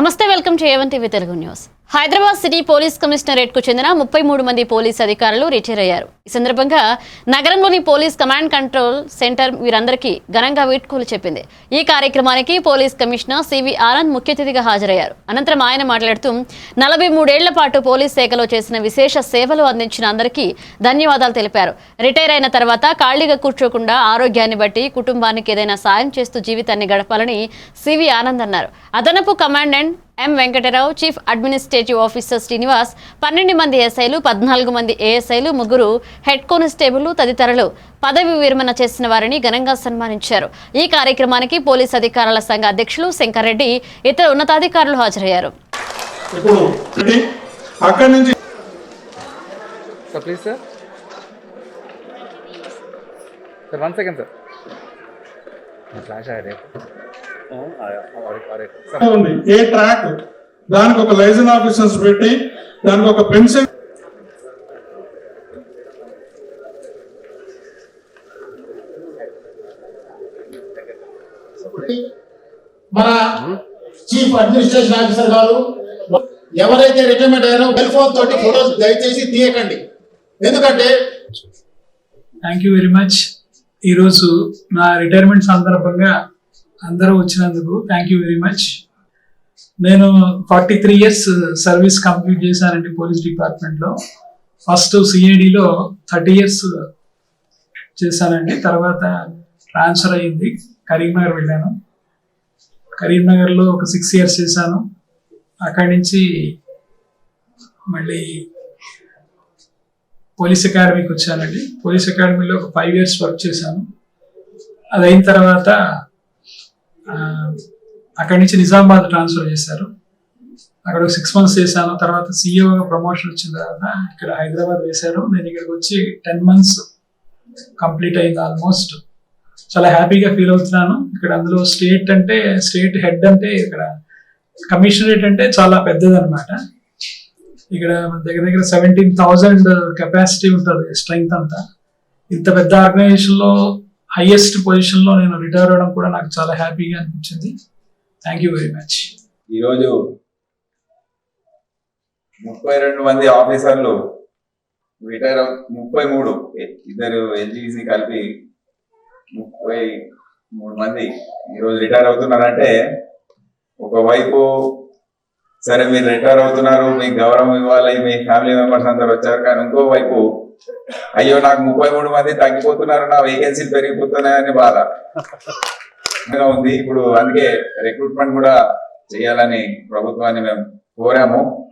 నమస్తే welcome to TV Telugu news. Hyderabad city police కమిషనరేట్కు చెందిన ముప్పై మూడు మంది పోలీస్ అధికారులు రిటైర్ అయ్యారు. ఈ సందర్భంగా నగరంలోని పోలీస్ కమాండ్ కంట్రోల్ సెంటర్ వీరందరికీ ఘనంగా వీడ్కోలు చెప్పింది. ఈ కార్యక్రమానికి పోలీస్ కమిషనర్ సివి ఆనంద్ ముఖ్య అతిథిగా హాజరయ్యారు. అనంతరం ఆయన మాట్లాడుతూ నలభై మూడేళ్ళ పాటు పోలీస్ శాఖలో చేసిన విశేష సేవలు అందించిన అందరికీ ధన్యవాదాలు తెలిపారు. రిటైర్ అయిన తర్వాత ఖాళీగా కూర్చోకుండా ఆరోగ్యాన్ని బట్టి కుటుంబానికి ఏదైనా సాయం చేస్తూ జీవితాన్ని గడపాలని సివి ఆనంద్ అన్నారు. అదనపు commandant M Venkatarao chief administrative officer Srinivas పన్నెండు మంది ఎస్ఐలు పద్నాలుగు మంది ఏఎస్ఐలు ముగ్గురు హెడ్ కానిస్టేబుల్ తదితరులు పదవి విరమణ చేసిన వారిని ఘనంగా సన్మానించారు. ఈ కార్యక్రమానికి పోలీస్ అధికారుల సంఘ అధ్యక్షులు శంకర్రెడ్డి ఇతర ఉన్నతాధికారులు హాజరయ్యారు. Sir please sir sir one second sir flash అయ్యారు సార్ ఉంది. ఏ ట్రాక్? దానికి ఒక లైసెన్స్ ఆఫీసర్స్ పెట్టి దానికి ఒక పెన్షన్ మన చీఫ్ అడ్మినిస్ట్రేషన్ ఆఫీసర్ గారు ఎవరైతే రిటైర్మెంట్ అయ్యారో సెల్ ఫోన్ తోటి ఫోటోస్ దయచేసి తీయకండి. ఎందుకంటే థ్యాంక్ యూ వెరీ మచ్ ఈరోజు నా రిటైర్మెంట్ సందర్భంగా అందరూ వచ్చినందుకు థ్యాంక్ యూ వెరీ మచ్ నేను forty three years service complete చేశానండి పోలీస్ డిపార్ట్మెంట్లో. ఫస్ట్ సిఐడిలో థర్టీ ఇయర్స్ చేశానండి. తర్వాత ట్రాన్స్ఫర్ అయ్యింది. కరీంనగర్ వెళ్ళాను. కరీంనగర్లో ఒక సిక్స్ ఇయర్స్ చేశాను. అక్కడి నుంచి మళ్ళీ పోలీస్ అకాడమీకి వచ్చానండి. పోలీస్ అకాడమీలో ఒక ఫైవ్ ఇయర్స్ వర్క్ చేశాను. అది అయిన తర్వాత అక్కడి నుంచి నిజామాబాద్ ట్రాన్స్ఫర్ చేశారు. అక్కడ ఒక సిక్స్ మంత్స్ చేశాను. తర్వాత సీఈఓగా ప్రమోషన్ వచ్చిన తర్వాత ఇక్కడ హైదరాబాద్ వేశారు. నేను ఇక్కడికి వచ్చి టెన్ మంత్స్ కంప్లీట్ అయింది ఆల్మోస్ట్ చాలా హ్యాపీగా ఫీల్ అవుతున్నాను. ఇక్కడ అందులో స్టేట్ అంటే స్టేట్ హెడ్ అంటే ఇక్కడ కమిషనరేట్ అంటే చాలా పెద్దదన్నమాట. ఇక్కడ మన దగ్గర దగ్గర సెవెంటీన్ థౌజండ్ కెపాసిటీ ఉంటుంది స్ట్రెంగ్త్ అంతా. ఇంత పెద్ద ఆర్గనైజేషన్లో హైయెస్ట్ పొజిషన్లో నేను రిటైర్ అవడం కూడా నాకు చాలా హ్యాపీగా అనిపించింది. థ్యాంక్ యూ వెరీ మచ్ ఈరోజు ముప్పై రెండు మంది ఆఫీసర్లు రిటైర్ ముప్పై మూడు ఇద్దరు ఎల్జీసీ కలిపి ముప్పై మూడు మంది ఈరోజు రిటైర్ అవుతున్నారంటే ఒకవైపు సరే మీరు రిటైర్ అవుతున్నారు మీకు గౌరవం ఇవ్వాలి మీ ఫ్యామిలీ మెంబర్స్ అందరు వచ్చారు కానీ ఇంకోవైపు అయ్యో నాకు ముప్పై మూడు మంది తగ్గిపోతున్నారు నా వేకెన్సీలు పెరిగిపోతున్నాయని బాధ. ఉంది. ఇప్పుడు అందుకే రిక్రూట్మెంట్ కూడా చేయాలని ప్రభుత్వాన్ని మేము కోరాము.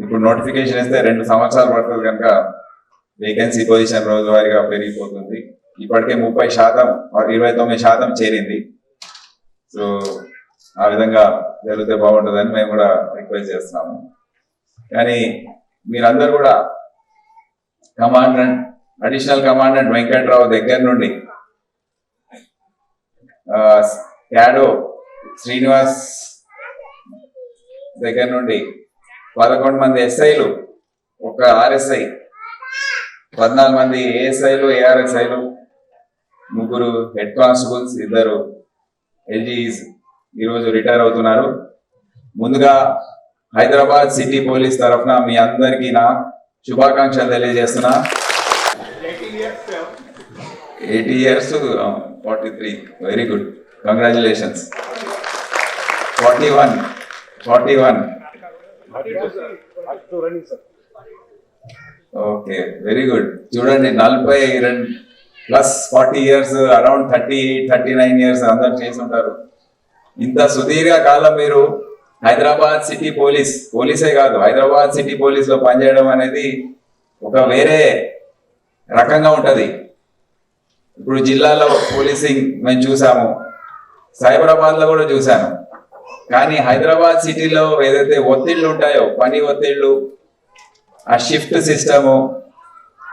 ఇప్పుడు నోటిఫికేషన్ ఇస్తే రెండు సంవత్సరాలు పడుతుంది కనుక వేకెన్సీ పొజిషన్ రోజువారీగా పెరిగిపోతుంది. ఇప్పటికే ముప్పై శాతం ఇరవై తొమ్మిది శాతం చేరింది. సో ఆ విధంగా జరిగితే బాగుంటుందని మేము కూడా రిక్వెస్ట్ చేస్తున్నాము. కానీ మీరందరూ కూడా కమాండెంట్ అడిషనల్ కమాండెంట్ వెంకట్రావు దగ్గర నుండి యాడో శ్రీనివాస్ దగ్గర నుండి పదకొండు మంది ఎస్ఐలు ఒక ఆర్ఎస్ఐ పద్నాలుగు మంది ఏఎస్ఐలు ఏఆర్ఎస్ఐలు ముగ్గురు హెడ్ కానిస్టేబుల్స్ ఇద్దరు ఎల్జీస్ ఈరోజు రిటైర్ అవుతున్నారు. ముందుగా హైదరాబాద్ సిటీ పోలీస్ తరఫున మీ అందరికీ నా శుభాకాంక్షలు తెలియజేస్తున్నా. Eighty years forty three very good congratulations forty one forty one okay very good చూడండి నలభై రెండు plus forty years around thirty thirty nine years అందరు చేసి ఉంటారు. ఇంత సుదీర్ఘ కాలం మీరు హైదరాబాద్ సిటీ పోలీస్ పోలీసే కాదు హైదరాబాద్ సిటీ పోలీస్లో పనిచేయడం అనేది ఒక వేరే రకంగా ఉంటది. ఇప్పుడు జిల్లాలో పోలీసింగ్ మేము చూసాము సైబరాబాద్లో కూడా చూశాను కానీ హైదరాబాద్ సిటీలో ఏదైతే ఒత్తిళ్ళు ఉంటాయో పని ఒత్తిళ్ళు ఆ షిఫ్ట్ సిస్టము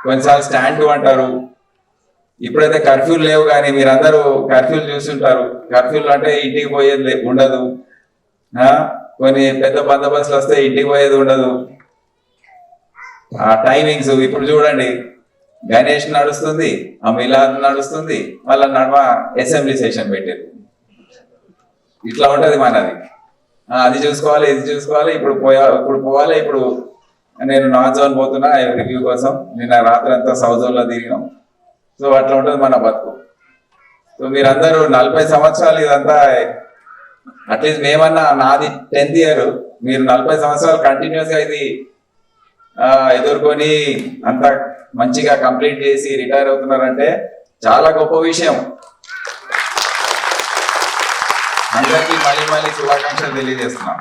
కొన్నిసార్లు స్టాండ్ అంటారు. ఇప్పుడైతే కర్ఫ్యూలు లేవు కానీ మీరందరూ కర్ఫ్యూలు చూస్తుంటారు కర్ఫ్యూలు అంటే ఇంటికి పోయేది ఉండదు. కొన్ని పెద్ద బందోబస్తులు వస్తే ఇంటికి పోయేది ఉండదు. ఆ టైమింగ్స్ ఇప్పుడు చూడండి. గణేష్ నడుస్తుంది ఆ మిలాద్ నడుస్తుంది మళ్ళా నడవ అసెంబ్లీ సెషన్ పెట్టారు ఇట్లా ఉంటది మనది. అది చూసుకోవాలి ఇది చూసుకోవాలి ఇప్పుడు పోయా ఇప్పుడు పోవాలి ఇప్పుడు నేను నార్త్ జోన్ పోతున్నా రివ్యూ కోసం. నిన్న రాత్రి అంతా సౌత్ జోన్లో తిరిగినాం. సో అట్లా ఉంటుంది మన బతుకు. సో మీరందరూ నలభై సంవత్సరాలు ఇదంతా అట్లీస్ట్ మేమన్నా నాది టెన్త్ ఇయర్ మీరు నలభై సంవత్సరాలు కంటిన్యూస్గా ఇది ఎదుర్కొని అంత మంచిగా కంప్లీట్ చేసి రిటైర్ అవుతున్నారంటే చాలా గొప్ప విషయం. అందరికీ మళ్ళీ మళ్ళీ శుభాకాంక్షలు తెలియజేస్తున్నాం.